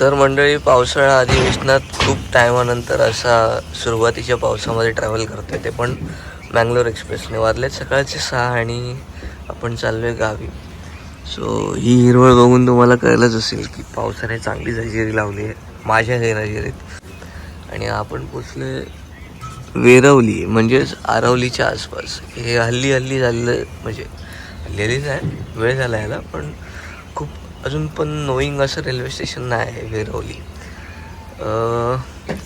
तर मंडळी पावसाळा अधिवेशनात खूप टायमानंतर असा सुरुवातीच्या पावसामध्ये ट्रॅव्हल करतोय ते पण मँगलोर एक्सप्रेसने वाजले सकाळचे सहा आणि आपण चाललो आहे गावी. सो ही हिरवळ बघून तुम्हाला कळलंच असेल की पावसाने चांगलीच हजेरी लावली आहे माझ्या हजेरीत आणि आपण पोचले वेरवली म्हणजेच आरवलीच्या आसपास. हे हल्ली हल्ली झालेलं म्हणजे हल्ली हल्लीच आहे वेळ झाला याला पण अजून पण नोईंग असं रेल्वे स्टेशन नाही आहे वेरवली.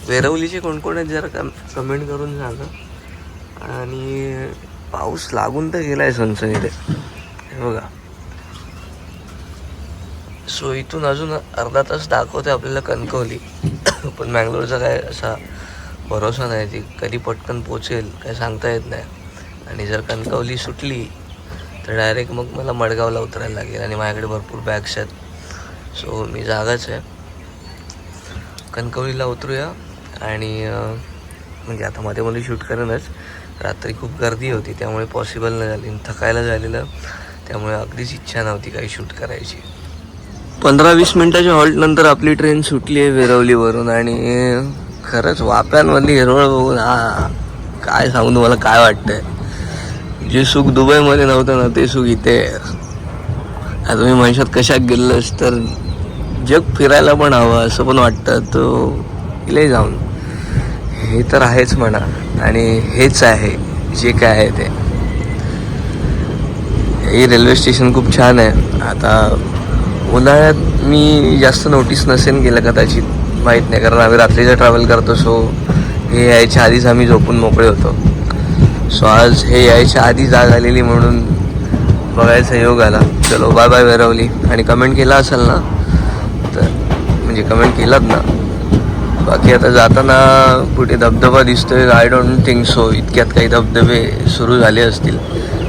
वेरवलीचे कोणकोण आहेत जरा कम कमेंट करून सांगा. आणि पाऊस लागून तर गेला आहे सनसनीत. हे बघा. सो इथून अजून अर्धा तास दाखवते आपल्याला कणकवली. पण मँगलोरचा काय असा भरोसा नाही ती कधी पटकन पोचेल काय सांगता येत नाही. आणि जर कणकवली सुटली तर डायरेक्ट मग मला मडगावला उतरायला लागेल आणि माझ्याकडे भरपूर बॅग्स आहेत. सो मी जागाच आहे. कणकवलीला उतरूया आणि म्हणजे आता मध्ये मध्ये शूट करेनच. रात्री खूप गर्दी होती त्यामुळे पॉसिबल नाही झाली. थकायला झालेलं. त्यामुळे अगदीच इच्छा नव्हती काही शूट करायची. पंधरा वीस मिनिटाच्या हॉल्ट नंतर आपली ट्रेन सुटली आहे वेरवलीवरून आणि खरंच वाप्यांमधली हिरवळ बघून हा काय सांगू तुम्हाला काय वाटतंय? जे सुख दुबईमध्ये नव्हतं ना ते सुख इथे आता तुम्ही मनशात कशात गेलोस तर जग फिरायला पण हवं असं पण वाटतं. तो इले जाऊन. हे तर आहेच म्हणा. आणि हेच आहे जे काय आहे ते. हे रेल्वे स्टेशन खूप छान आहे. आता उन्हाळ्यात मी जास्त नोटीस नसेन गेलं कदाचित. माहीत नाही कारण आम्ही रात्रीचं ट्रॅव्हल करतो सो हे यायच्या आधीच आम्ही झोपून मोकळे होतो. सो आज हे यायच्या आधी जाग आलेली म्हणून बघायचा योग आला. चलो बाय बाय वेरवली. आणि कमेंट केला असेल ना तर म्हणजे कमेंट केलात ना. बाकी आता जाताना कुठे धबधबा दिसतोय? आय डोंट थिंक सो इतक्यात काही धबधबे सुरू झाले असतील.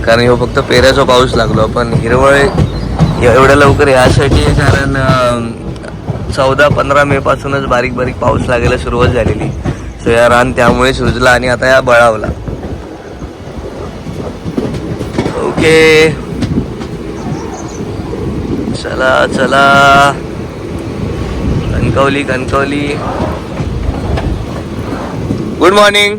कारण ह्यो फक्त पेऱ्याचा पाऊस लागलो. पण हिरवळ एवढ्या लवकर यासाठी आहे कारण चौदा पंधरा मे पासूनच बारीक बारीक पाऊस लागायला सुरुवात झालेली. सो या रान त्यामुळेच रुजला आणि आता या बळावला. ओके चला चला कणकवली कणकवली गुड मॉर्निंग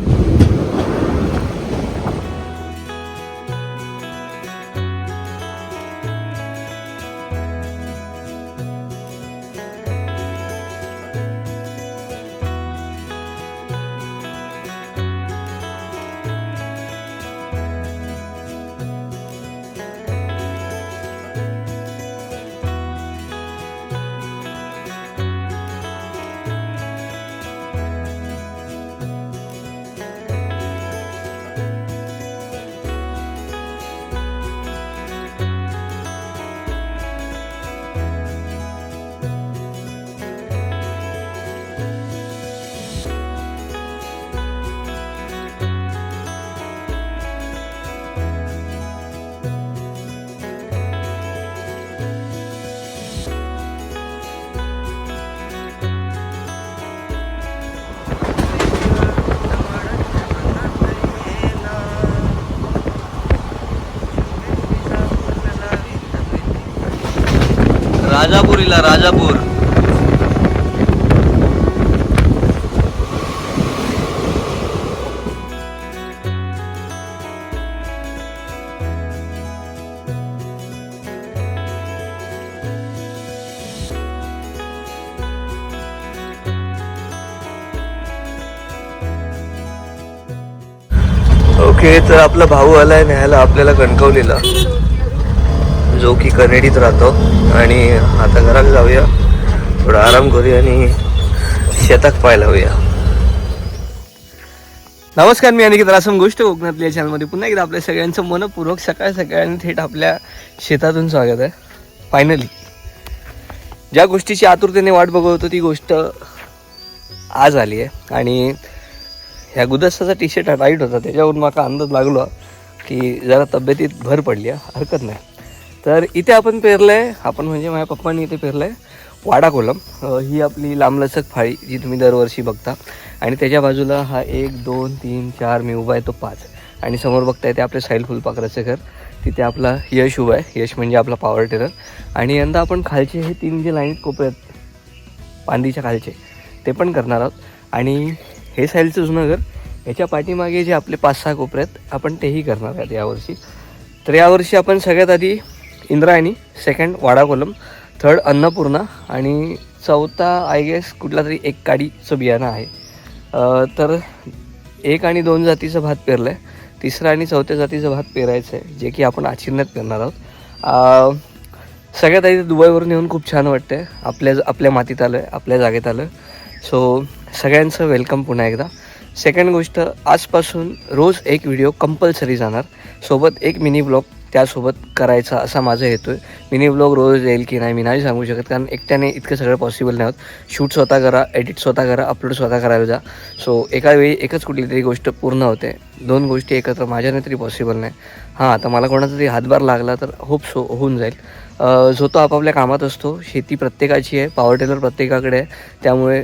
राजापुरीला राजापूर. ओके तर आपला भाऊ आलाय न्यायला आपल्याला कणकवलीला जो की कनेडीत राहतो. आणि आता घरात जाऊया. थोडा आराम करूया आणि शेतात पाहायला होऊया. नमस्कार मी अनिकेत रासम गोष्ट कोकणातल्या चॅनलमध्ये. पुन्हा एकदा आपल्या सगळ्यांचं मनपूर्वक सकाळ सकाळ आणि थेट आपल्या शेतातून स्वागत आहे. फायनली ज्या गोष्टीची आतुरतेने वाट बघत होतो ती गोष्ट आज आली आहे. आणि ह्या गुदस्ताचा टी शर्ट टाईट होता. त्याच्यावरून माका अंदाज लागलो की जरा तब्येतीत भर पडली आहे. हरकत नाही. तर इथे आपण पेरलं आहे आपण म्हणजे माझ्या पप्पांनी इथे पेरलं आहे वाडा कोलम ही आपली लांबलचक फाळी जी तुम्ही दरवर्षी बघता. आणि त्याच्या बाजूला हा एक दोन तीन चार मी उभा आहे तो पाच. आणि समोर बघताय ते आपले साईल फुलपाखराचं घर. तिथे आपला यश उभा आहे. यश म्हणजे आपला पॉवर टेरर आणि यंदा आपण खालचे हे तीन जे लाईन कोपरे आहेत पांदीच्या खालचे ते पण करणार आहोत. आणि हे साईलचं जुनं घर याच्या पाठीमागे जे आपले पाच सहा कोपरे आहेत आपण तेही करणार आहेत यावर्षी. तर यावर्षी आपण सगळ्यात आधी इंद्रायणी सेकंड वाडा कोलम थर्ड अन्नपूर्णा आणि चौथा आय गेस कुठला तरी एक काडीचं बियाणं आहे. तर एक आणि दोन जातीचं भात पेरलं आहे तिसरा आणि चौथ्या जातीचं भात पेरायचं आहे जे की आपण आचिरण्यात पेरणार आहोत. सगळ्यात आधी दुबईवरून येऊन खूप छान वाटतं आपल्या आपल्या मातीत आलं आहे आपल्या जागेत आलं सो सगळ्यांचं वेलकम पुन्हा एकदा. सेकंड गोष्ट आजपासून रोज एक व्हिडिओ कंपल्सरी जाणार. सोबत एक मिनी ब्लॉग त्यासोबत करायचा असा माझा हेतू आहे. मिनी ब्लॉग रोज येईल की नाही मी नाही सांगू शकत कारण एकट्याने इतकं सगळं पॉसिबल नाही होत. शूट स्वतः करा एडिट स्वतः करा अपलोड स्वतः करायला जा. सो एका वेळी एकच कुठली तरी गोष्ट पूर्ण होते. दोन गोष्टी एकत्र माझ्याने तरी पॉसिबल नाही. हां आता मला कोणाचा तरी हातभार लागला तर होप सो होऊन जाईल. जो तो आपापल्या कामात असतो शेती प्रत्येकाची आहे पॉवर टेलर प्रत्येकाकडे आहे. त्यामुळे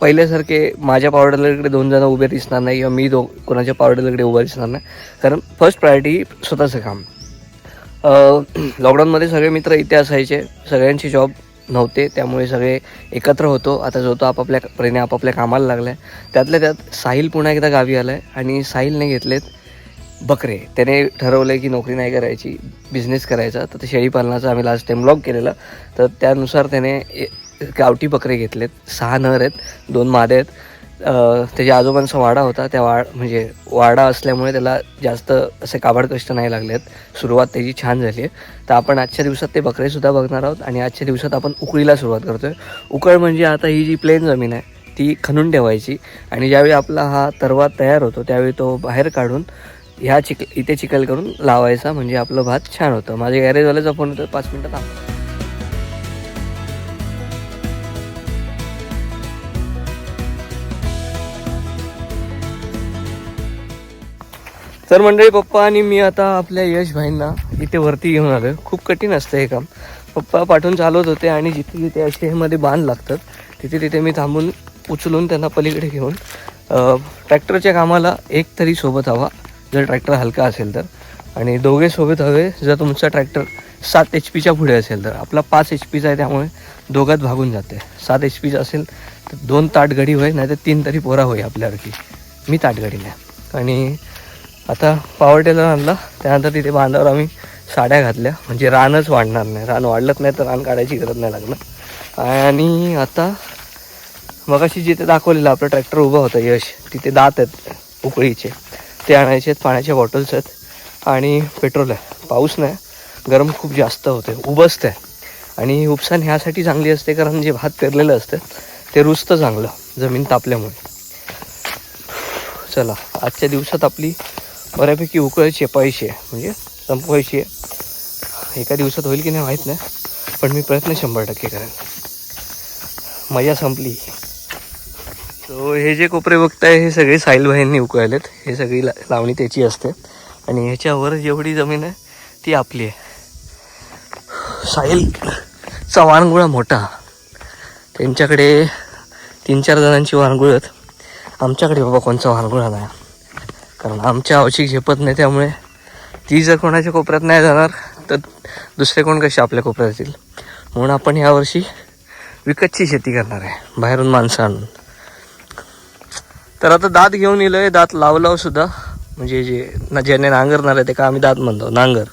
पहिल्यासारखे माझ्या पॉवर टेलरकडे दोन जण उभे दिसणार नाही किंवा मी दो कोणाच्या पॉवर टेलरकडे उभं दिसणार नाही. कारण फर्स्ट प्रायोरिटी स्वतःचं काम. लॉकडाऊनमध्ये सगळे मित्र इथे असायचे. सगळ्यांचे जॉब नव्हते. त्यामुळे सगळे एकत्र होतो. आता जो तो आपापल्या परीने आपापल्या कामाला लागला आहे त्यातल्या त्यात साहिल पुन्हा एकदा गावी आला आहे आणि साहिलने घेतलेत बकरे. त्याने ठरवलं आहे की नोकरी नाही करायची बिझनेस करायचा. तर ते शेळीपालनाचा आम्ही लास्ट टाईम ब्लॉग केलेला. तर त्यानुसार त्याने ए- गावठी बकरे घेतलेत. सहा नर आहेत दोन मादे आहेत. त्याच्या आजोबांचा वाडा होता. त्या वाड म्हणजे वाडा असल्यामुळे त्याला जास्त असे काबाड कष्ट नाही लागलेत. सुरुवात त्याची छान झाली आहे. तर आपण आजच्या दिवसात ते बकरेसुद्धा बघणार आहोत आणि आजच्या दिवसात आपण उकळीला सुरुवात करतो आहे उकळ म्हणजे आता ही जी प्लेन जमीन आहे ती खणून ठेवायची आणि ज्यावेळी आपला हा तरवा तयार होतो त्यावेळी तो बाहेर काढून ह्या चिक इथे चिकल करून लावायचा. म्हणजे आपलं भात छान होतं. माझ्या गॅरेजवाल्याचा फोन होतो पाच मिनटं थांब. तर मंडळी पप्पा आणि मी आता आपल्या यश भाईंना इथे वरती घेऊन आलो खूप कठीण असतं हे काम. पप्पा पाठवून चालवत होते आणि जिथे जिथे असे मध्ये बांध लागतात तिथे तिथे मी थांबून उचलून त्यांना पलीकडे घेऊन ट्रॅक्टरच्या कामाला एक तरी सोबत हवा. जर ट्रॅक्टर हलका असेल तर. आणि दोघे सोबत हवे जर तुमचा ट्रॅक्टर सात एच पीच्या पुढे असेल तर. आपला पाच एच पीचा आहे त्यामुळे दोघात भागून जाते. सात एच पीचा असेल तर दोन ताटगडी होय नाही तर तीन तरी पोरा होय आपल्यावरती. मी ताटगडीने नाही आणि आता पावर टेलर आणला. त्यानंतर तिथे बांधावर आम्ही साड्या घातल्या. म्हणजे रानच वाढणार नाही. रान वाढलंच नाही तर रान काढायची गरज नाही लागणार. आणि आता मगाशी जिथे दाखवलेलं आपलं ट्रॅक्टर उभं होतं यश तिथे दात आहेत उकळीचे. ते आणायचे आहेत पाण्याच्या बॉटल्स आहेत. आणि पेट्रोल आहे. पाऊस नाही. गरम खूप जास्त होते. उबसतं आहे. आणि उपसान ह्यासाठी चांगली असते कारण जे भात पेरलेलं असतं ते रुजतं चांगलं. जमीन तापल्यामुळे. चला आजच्या दिवसात आपली बऱ्यापैकी उकळायचे चेपायची आहे म्हणजे संपवायचे. आहे एका दिवसात होईल की नाही माहीत नाही पण मी प्रयत्न शंभर टक्के करेन. मजा संपली. सो हे जे कोपरे बघताय हे सगळे साईलबाईंनी उकळलेत. हे सगळी ला लावणी त्याची असते. आणि ह्याच्यावर जेवढी जमीन आहे ती आपली आहे. साहिलचा वाणगुळा मोठा. त्यांच्याकडे तीन चार जणांची वानगुळ आहेत. आमच्याकडे बाबा कोणचा वानगुळा नाही. कारण आमच्या आवश्यक झेपत नाही त्यामुळे ती जर कोणाच्या कोपऱ्यात नाही जाणार तर दुसरे कोण कसे आपल्या कोपऱ्यात येतील? म्हणून आपण यावर्षी विकतची शेती करणार आहे बाहेरून माणसं आणून. तर आता दात घेऊन येलो आहे दात लावलाव सुद्धा. म्हणजे जे ना ज्याने नांगरणार आहे ते का आम्ही दात म्हणतो नांगर.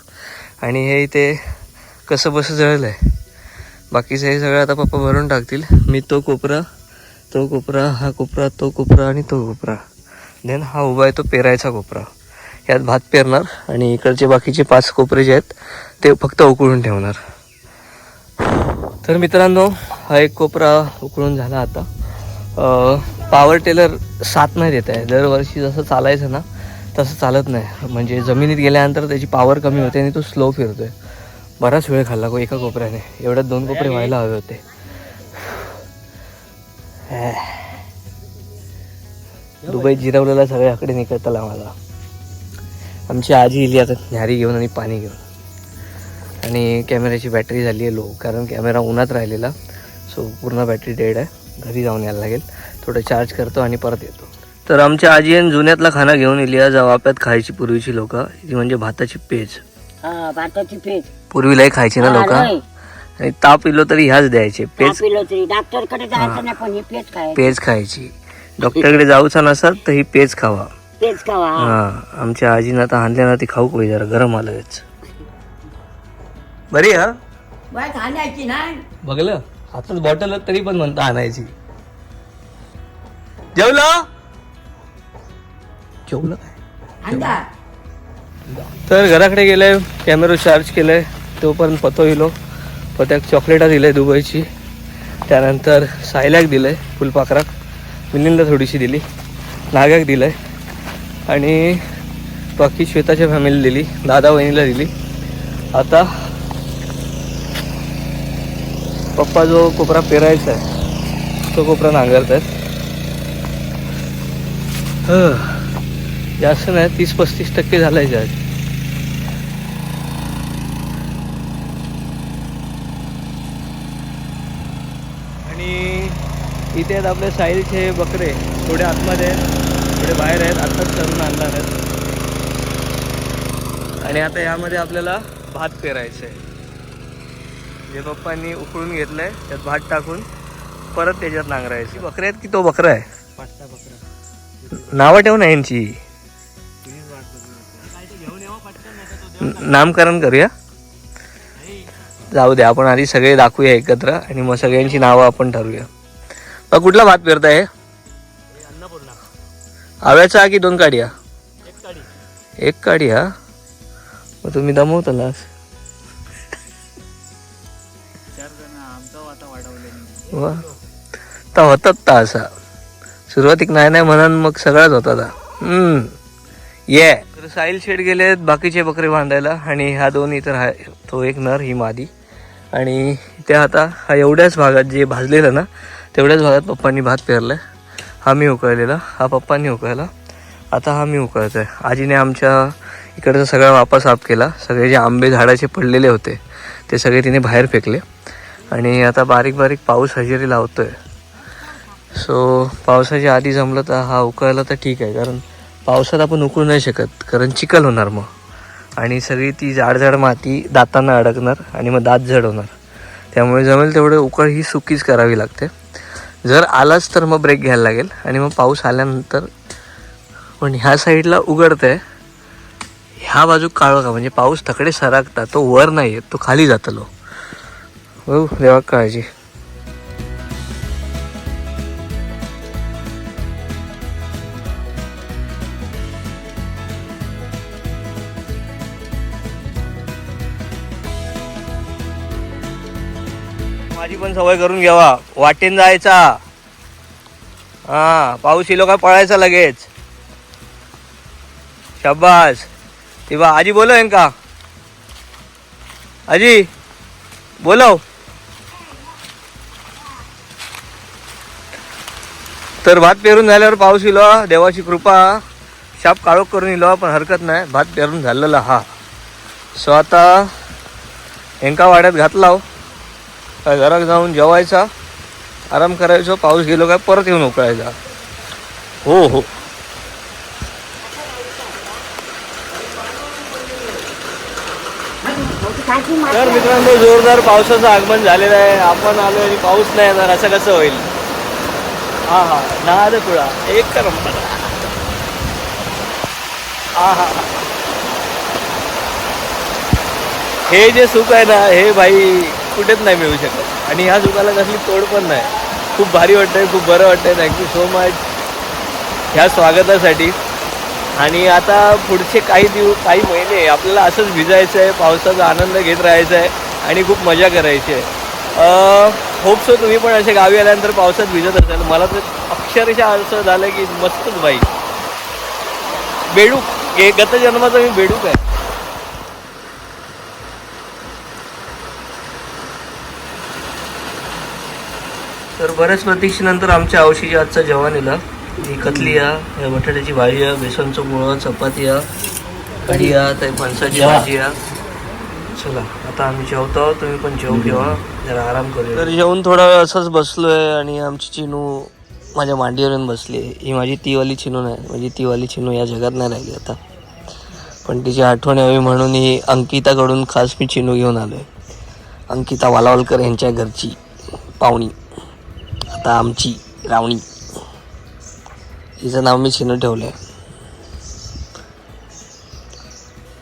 आणि हे इथे कसं बसं जळलं आहे बाकीचं हे सगळं आता पप्पा भरून टाकतील. मी तो कोपरा तो कोपरा हा कोपरा तो कोपरा आणि तो कोपरा. देन हा उभा आहे तो पेरायचा कोपरा. यात भात पेरणार आणि इकडचे बाकीचे पाच कोपरे जे आहेत ते फक्त उकळून ठेवणार. तर मित्रांनो हा एक कोपरा उकळून झाला आता. पॉवर टेलर साथ नाही देत आहे. दरवर्षी जसं चालायचं ना तसं चालत नाही. म्हणजे जमिनीत गेल्यानंतर त्याची पॉवर कमी होते आणि तो स्लो फिरतोय. बराच वेळ खाल्ला को एका कोपऱ्याने. एवढ्यात दोन कोपरे व्हायला हवे होते. दुबईत जिरवलेला सगळ्याकडे निकळताला मला आमची आजी इली आता न्यारी घेऊन आणि पाणी घेऊन. आणि कॅमेऱ्याची बॅटरी झाली आहे लो कारण कॅमेरा उन्हात राहिलेला सो पूर्ण बॅटरी डेड आहे. घरी जाऊन यायला लागेल. थोडं चार्ज करतो आणि परत येतो. तर आमच्या आजीने जुन्यातला खाना घेऊन इली आज वाप्यात खायची पूर्वीची लोक. ती म्हणजे भाताची पेज. हा भाताची पेज. पूर्वीलाही खायची ना लोक. आणि ताप इलो तरी ह्याच द्यायचे. पेज पेज खायची. डॉक्टरकडे जाऊचा नसत तर ही पेज खावा. पेज खावा. हा आमच्या आजीनं आता आणल्या ना ती खाऊ कोई जरा गरम आलंच बरी हा? बाय खाण्याची नाही बघलं हातात बॉटल तरी पण म्हणता आणायची. जेवलं? जेवलं काय? अंदा तर घराकडे गेले कॅमेरा चार्ज केलाय तोपर्यंत पतो इलो पत्याक चॉकलेटा दिले दुबईची. त्यानंतर सायल्याक दिलंय फुलपाखराक. मिलिंदला थोडीशी दिली. नागाक दिलं आहे आणि बाकी श्वेताच्या फॅमिली दिली. दादा वहिनीला दिली. आता पप्पा जो कोपरा पेरायचा आहे तो कोपरा नांगरत आहेत. जास्त नाही तीस पस्तीस टक्के झालायचे आज आणि इथे आहेत आपले साहिलचे बकरे. थोडे आतमध्ये आहेत. थोडे बाहेर आहेत. आत्ताच करून आणणार आहेत. आणि आता यामध्ये आपल्याला भात पेरायचं आहे जे पप्पांनी उकळून घेतलंय त्यात भात टाकून परत त्याच्यात नांगरायचं. बकरे आहेत की तो बकरा आहे? नावं ठेव ना यांची. न- नामकरण करूया. जाऊ दे आपण आधी सगळे दाखवूया एकत्र आणि मग सगळ्यांची नावं आपण ठरवूया. कुठला भात पेरताय? आव्याचा की दोन काढ्या एक काढी हा मग तुम्ही दमवतलास वा. तर होतात ता असा. सुरुवातीक नाही नाही म्हणून मग सगळाच होता ता हम्म. ये. तर साहिल शेड गेलेत बाकीचे बकरे बांधायला आणि ह्या दोन इतर हा तो एक नर ही मादी. आणि त्या आता हा एवढ्याच भागात जे भाजलेलं ना तेवढ्याच भागात पप्पांनी भात पेरलाय. हा मी उकळलेला. हा पप्पांनी उकळला. आता हा मी उकळतो आहे आजीने आमच्या इकडचा सगळा वापा साफ केला. सगळे जे आंबे झाडाचे पडलेले होते ते सगळे तिने बाहेर फेकले. आणि आता बारीक बारीक पाऊस हजेरी लावतोय. सो पावसाच्या आधी जमलं तर हा उकळला तर ठीक आहे. कारण पावसात आपण उकळू नाही शकत. कारण चिखल होणार मग. आणि सगळी ती जाडजाड माती दातांना अडकणार आणि मग दात जड होणार. त्यामुळे जमेल तेवढं उकळ ही सुकीच करावी लागते. जर आलाच तर मग ब्रेक घ्यायला लागेल. आणि मग पाऊस आल्यानंतर पण ह्या साईडला उघडतंय. ह्या बाजू काळो का म्हणजे पाऊस तकडे सरकता तो वर नाही येत तो खाली जातलो. हो देवा काळजी. पण सवय करून घ्यावा. वाटेन जायचा. हा पाऊस येलो काय पळायचा लगेच. शाबास. ती बा आजी बोलव का आजी बोलव. तर भात पेरून झाल्यावर पाऊस इलो देवाची कृपा. शाप काळोख करून इलो पण हरकत नाही. भात पेरून झालेला हा. सो आता हेंका वाड्यात घातला काय घरात जाऊन जेवायचा आराम करायचो पाऊस गेलो काय परत येऊन उकळायचा. हो हो. तर मित्रांनो जोरदार पावसाचं आगमन झालेलं आहे. आपण आलो आणि पाऊस नाही येणार असं कसं होईल? हा हा. नाद कुळा एक कर हा हा. हे जे सुख आहे ना हे भाई कुठेच नाही मिळू शकत. आणि ह्या सुखाला कसली तोड पण नाही. खूप भारी वाटतंय खूप बरं वाटतंय. थँक्यू सो मच ह्या स्वागतासाठी. आणि आता पुढचे काही दिवस काही महिने आपल्याला असंच भिजायचं आहे पावसाचा आनंद घेत राहायचा आहे आणि खूप मजा करायची आहे. होप सो तुम्ही पण असे गावी आल्यानंतर पावसात भिजत असाल. मला तर अक्षरशः असं झालं की मस्तच बाई. बेडूक गतजन्माचा गत मी बेडूक आहे. तर बऱ्याच प्रतीक्षेनंतर आमच्या आवशीच्या आजचा जेवण येला ही कतली या बटाट्याची भाजी आहे बेसनचं मुळं चपाती या कढी या त्या फणसाची भाजी या चला आता आम्ही जेवतो तुम्ही पण जेव घेवा जरा आराम करूया. तर जेवून थोडा वेळ असंच बसलोय आणि आमची चिनू माझ्या मांडीवर येऊन बसली. ही माझी तीवाली चिनू नाही माझी तीवाली चिनू या जगात नाही राहिली आता. पण तिची आठवण यावी म्हणून ही अंकिताकडून खास मी चिनू घेऊन आलोय. अंकिता वालावलकर यांच्या घरची पाहुणी. आता आमची रावणी. हिचं नाव मी चिनू ठेवलं आहे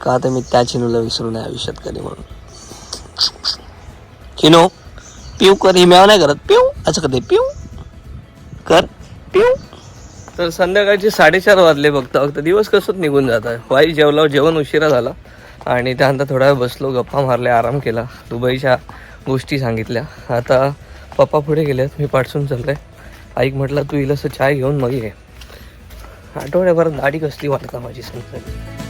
का तर मी त्या चिनूला विसरू नये आयुष्यात कधी म्हणून. चिनू पिऊ कर ही म्याव नाही करत. पिऊ असं कधी पिऊ कर पिऊ. तर संध्याकाळचे साडेचार वाजले बघता फक्त दिवस कसंच निघून जात आहे. वाई जेवला जेवण उशिरा झाला. आणि त्यानंतर थोडा वेळ बसलो गप्पा मारल्या आराम केला. दुबईच्या गोष्टी सांगितल्या. आता पप्पा पुढे गेलेत मी पाठसून चाललोय. आईक म्हटलं तू इलस चाय घेऊन मग ये. आठवड्याभरात दाढी कसली वाटता माझी समजा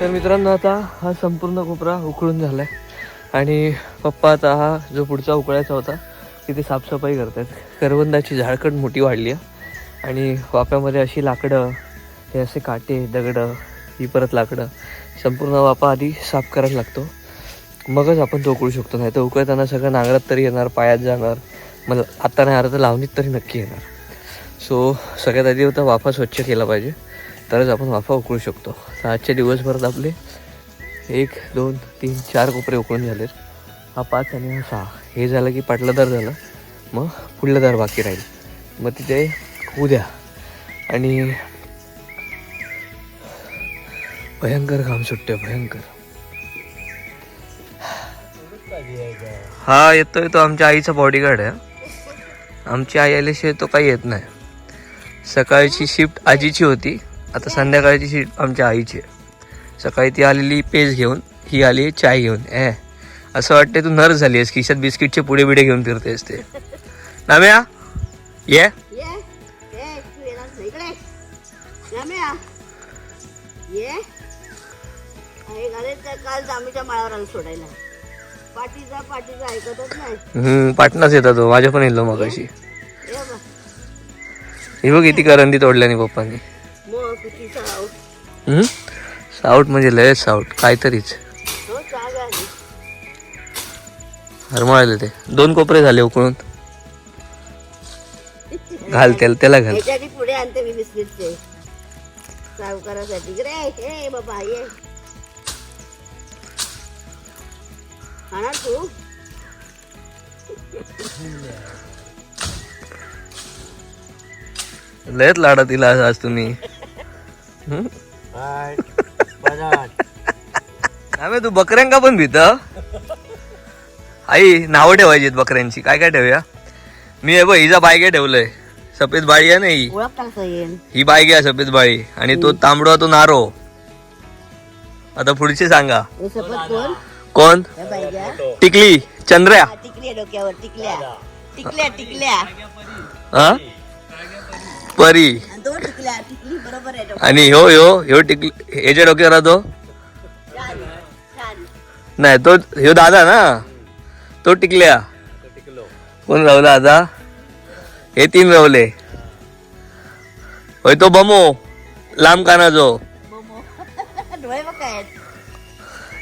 तर मित्रांनो आता हा संपूर्ण कोपरा उकळून झाला आहे आणि पप्पा आता हा जो पुढचा उकळायचा होता तिथे साफसफाई करतात करवंदाची झाडकड मोठी वाढली आहे. आणि वाप्यामध्ये अशी लाकडं हे असे काटे दगडं ही परत लाकडं संपूर्ण वापा आधी साफ करायला लागतो. मगच आपण तो उकळू शकतो नाही तर उकळताना सगळं नांगरात तरी येणार पायात जाणार. मग आता नाही आलं तर लावणीत तरी नक्की येणार. सो सगळ्यात आधी होता वाफा स्वच्छ केला पाहिजे. तरच आपण वाफा उकळू शकतो. तर आजच्या दिवसभरात आपले एक दोन तीन चार कोपरे उकळून झालेत. हा पाच आणि हा सहा. हे झालं की पाटलं दार झालं. मग पुढलं दार बाकी राहील. मग तिथे उद्या. आणि भयंकर काम सुटते भयंकर. हा येतोय तो आमच्या आईचा बॉडीगार्ड आहे. आमची आई आल्याशिवाय तो काही येत नाही. सकाळची शिफ्ट आजीची होती. आता संध्याकाळची शिफ्ट आमच्या आईची आहे. सकाळी ती आलेली पेज घेऊन ही आली चाय घेऊन ए असं वाटते तू नर्स झाली आहेस खिशात बिस्किटचे पुढे बिडे घेऊन फिरतेस ते. नाम्या? ये? हे काल जामीच्या माळावर आलं सोडायला? पाठीचा पाठीचा ऐकतच नाही. हम्म पाटणाच येतात तो माझ्या पण येलो मग अशी ही बघ किती करंदी तोडल्याने पप्पांनी. हम्म? साऊट म्हणजे लय साऊट काहीतरीच. हो हरमळले ते. दोन कोपरे झाले उकळून. घाल त्याला त्याला घाल पुढे आणते मी बिस्किटचे. सावकारासाठी इकडे हे बाबा ये. खाणार तू. लयच लाडा तिला आज तुम्ही. आम्ही तू बकऱ्यांका पण भीत आई नावं ठेवायची बकऱ्यांची. काय काय ठेवूया? मी हे बघ हिचा बायगे ठेवलंय. सफेद बाळी आहे ना ही? ही बायगे आहे सफेद बाळी. आणि तो तांबडा तो नारो. आता पुढचे सांगा. हे सपत कोण? टिकली चंद्र्या. हा, टिकल्या. हा? परी. दोन टिकल्या टिकली बरोबर आहे डोक्यावर. आणि ह्यो ह्यो ह्यो टिकली. ह्याच्या डोक्यावर राहतो? छान छान. नाही तो ह्यो दादा ना? तो टिकल्या. कोण रावला आता? हे तीन रावले होय तो बमो. लांब कानाचो मोमो डोळे बघ काय आहेत.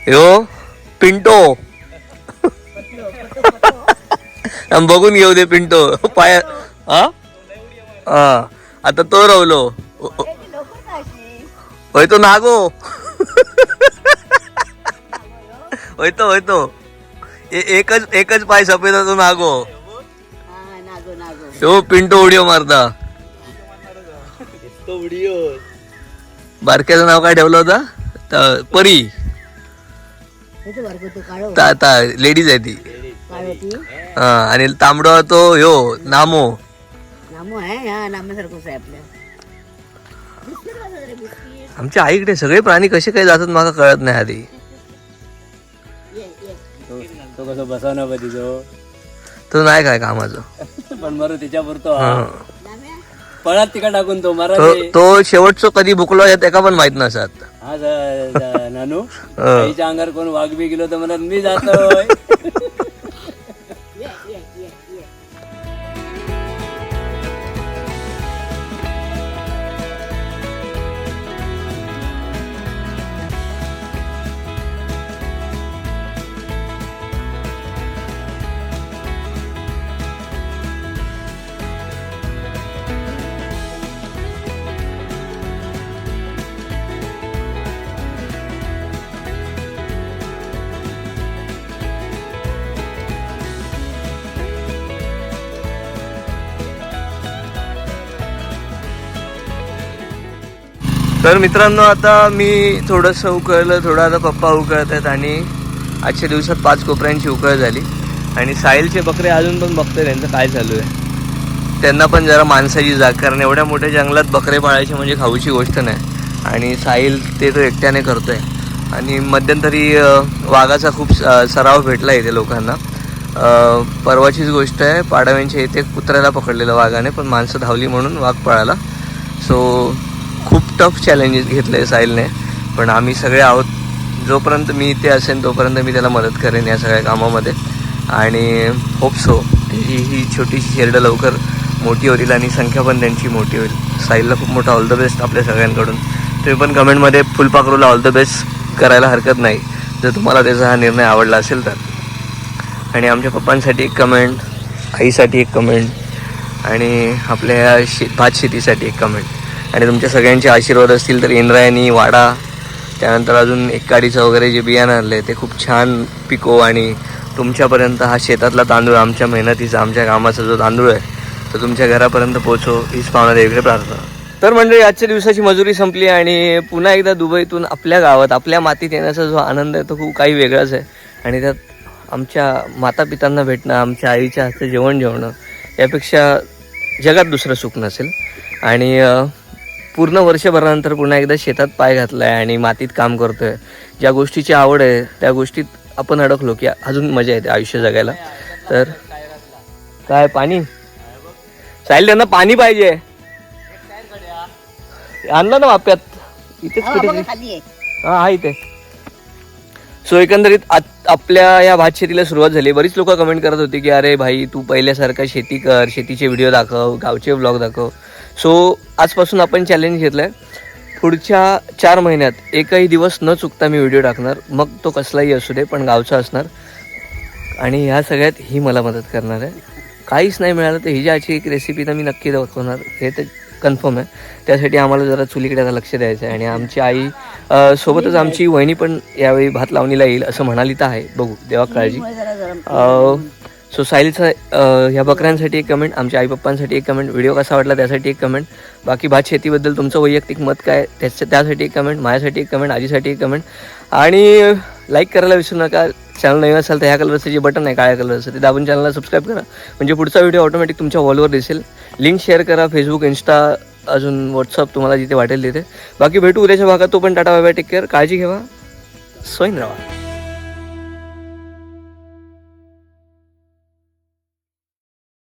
ह्यो पिंटो. बघून घेऊ दे पिंटो. पाया हा हा आता तो रावलो? होय तो नागो. होय तो होय तो. ए- एकच एकच पाय सफेद तो नागो. हा नागो नागो. तो पिंटो उडिओ मारता. बारक्याचं नाव काय ठेवलं होता? त- परी. लेडीज आहे ती. हा आणि तांबडा तो ह्यो नामो. नामो आहे हा नामासारखंच आहे आपल्या. बिस्किट कसं रे बिस्किट आमच्या आईकडे सगळे प्राणी कसे काय जातात मला कळत नाही आधी. ये ये. तो कसं बसवणार पाहिजे तो. तो नाही काय कामाचं. पण बरं त्याच्यावर तो हा. पळत तिका टाकून तो तो मराठी. तो शेवटचो कधी बुकलो या त्याका पण माहीत नसत. हा ज- ज- नानू. आईच्या अंगावर कोण वाघ बी गेलो तर म्हणत मी जातोय. तर मित्रांनो आता मी थोडंसं उकळलं थोडं आता पप्पा उकळत आहेत आणि आजच्या दिवसात पाच कोपऱ्यांची उकळ झाली. आणि साहिलचे बकरे अजून पण बघतोय त्यांचं काय चालू आहे. त्यांना पण जरा माणसाची जाग कारण एवढ्या मोठ्या जंगलात बकरे पाळायचे म्हणजे खाऊची गोष्ट नाही. आणि साहिल ते तो एकट्याने करतो आहे आणि मध्यंतरी वाघाचा खूप स- सराव भेटला इथे लोकांना. परवाचीच गोष्ट आहे पाडव्यांच्या इथे कुत्र्याला पकडलेलं वाघाने पण माणसं धावली म्हणून वाघ पळाला. सो खूप टफ चॅलेंजेस घेतले आहे साहिलने. पण आम्ही सगळे आहोत. जोपर्यंत मी इथे असेन तोपर्यंत मी त्याला मदत करेन या सगळ्या कामामध्ये. आणि होप सो ही ही छोटीशी शेरडं लवकर मोठी होईल आणि संख्या पण त्यांची मोठी होईल. साहिलला खूप मोठा ऑल द बेस्ट आपल्या सगळ्यांकडून. तुम्ही पण कमेंटमध्ये फुलपाखरूला ऑल द बेस्ट करायला हरकत नाही. जर तुम्हाला त्याचा हा निर्णय आवडला असेल तर. आणि आमच्या पप्पांसाठी एक कमेंट आईसाठी एक कमेंट आणि आपल्या या शे भात शेतीसाठी एक कमेंट आणि तुमच्या सगळ्यांचे आशीर्वाद असतील तर इंद्रायणी वाडा त्यानंतर अजून एक काडीचं वगैरे जे बियाणं आणलं आहे ते खूप छान पिको आणि तुमच्यापर्यंत हा शेतातला तांदूळ आमच्या मेहनतीचा आमच्या कामाचा जो तांदूळ आहे तो तुमच्या घरापर्यंत पोचो हीच पावना देवीकडे प्रार्थना. तर मंडळी आजच्या दिवसाची मजुरी संपली आणि पुन्हा एकदा दुबईतून आपल्या गावात आपल्या मातीत येण्याचा जो आनंद आहे तो खूप काही वेगळाच आहे. आणि त्यात आमच्या मातापितांना भेटणं आमच्या आईच्या हातचं जेवण जेवणं यापेक्षा जगात दुसरं सुख नसेल. आणि पूर्ण वर्षभरानंतर पुन्हा एकदा शेतात पाय घातला आहे आणि मातीत काम करतो आहे ज्या गोष्टीची आवड आहे त्या गोष्टीत आपण अडकलो की अजून मजा येते आयुष्य जगायला. तर काय पाणी? साहिल त्यांना पाणी पाहिजे. आणलं ना वाप्यात. इथेच हा, कुठे खाली आहे. हा हा इथे. सो एकंदरीत आपल्या या भात शेतीला सुरुवात झाली. बरीच लोक कमेंट करत होती की अरे भाई तू पहिल्यासारखा शेती कर शेतीचे व्हिडिओ दाखव गावचे व्लॉग दाखव. सो आजपासून आपण चॅलेंज घेतलं आहे पुढच्या चार महिन्यात एकही दिवस न चुकता मी व्हिडिओ टाकणार. मग तो कसलाही असू दे पण गावचा असणार. आणि ह्या सगळ्यात ही मला मदत करणार आहे. काहीच नाही मिळालं तर हिच्याची एक रेसिपी तर मी नक्की दाखवणार. हे तर कन्फर्म आहे. त्यासाठी आम्हाला जरा चुलीकडे आता लक्ष द्यायचं आहे आणि आमची आई सोबतच आमची वहिनी पण यावेळी भात लावणीला येईल असं म्हणाली तर आहे. बघू देवा काळजी. सो साहिलचा uh, ह्या बकऱ्यांसाठी एक कमेंट आमच्या आई पप्पांसाठी एक कमेंट व्हिडिओ कसा वाटला त्यासाठी एक कमेंट बाकी भात शेतीबद्दल तुमचं वैयक्तिक मत काय त्याच्या त्यासाठी एक कमेंट माझ्यासाठी एक कमेंट आजीसाठी एक कमेंट आणि लाईक करायला विसरू नका चॅनल नवीन असाल तर ह्या कलरचं जे बटन आहे काळ्या कलरचं ते दाबून चॅनलला सबस्क्राईब करा. म्हणजे पुढचा व्हिडिओ ऑटोमॅटिक तुमच्या वॉलवर दिसेल. लिंक शेअर करा फेसबुक इन्स्टा अजून व्हॉट्सअप तुम्हाला जिथे वाटेल तिथे. बाकी भेटू उद्याच्या भागात तो पण टाटा बाय टेक केअर काळजी घ्यावा सोईन राहा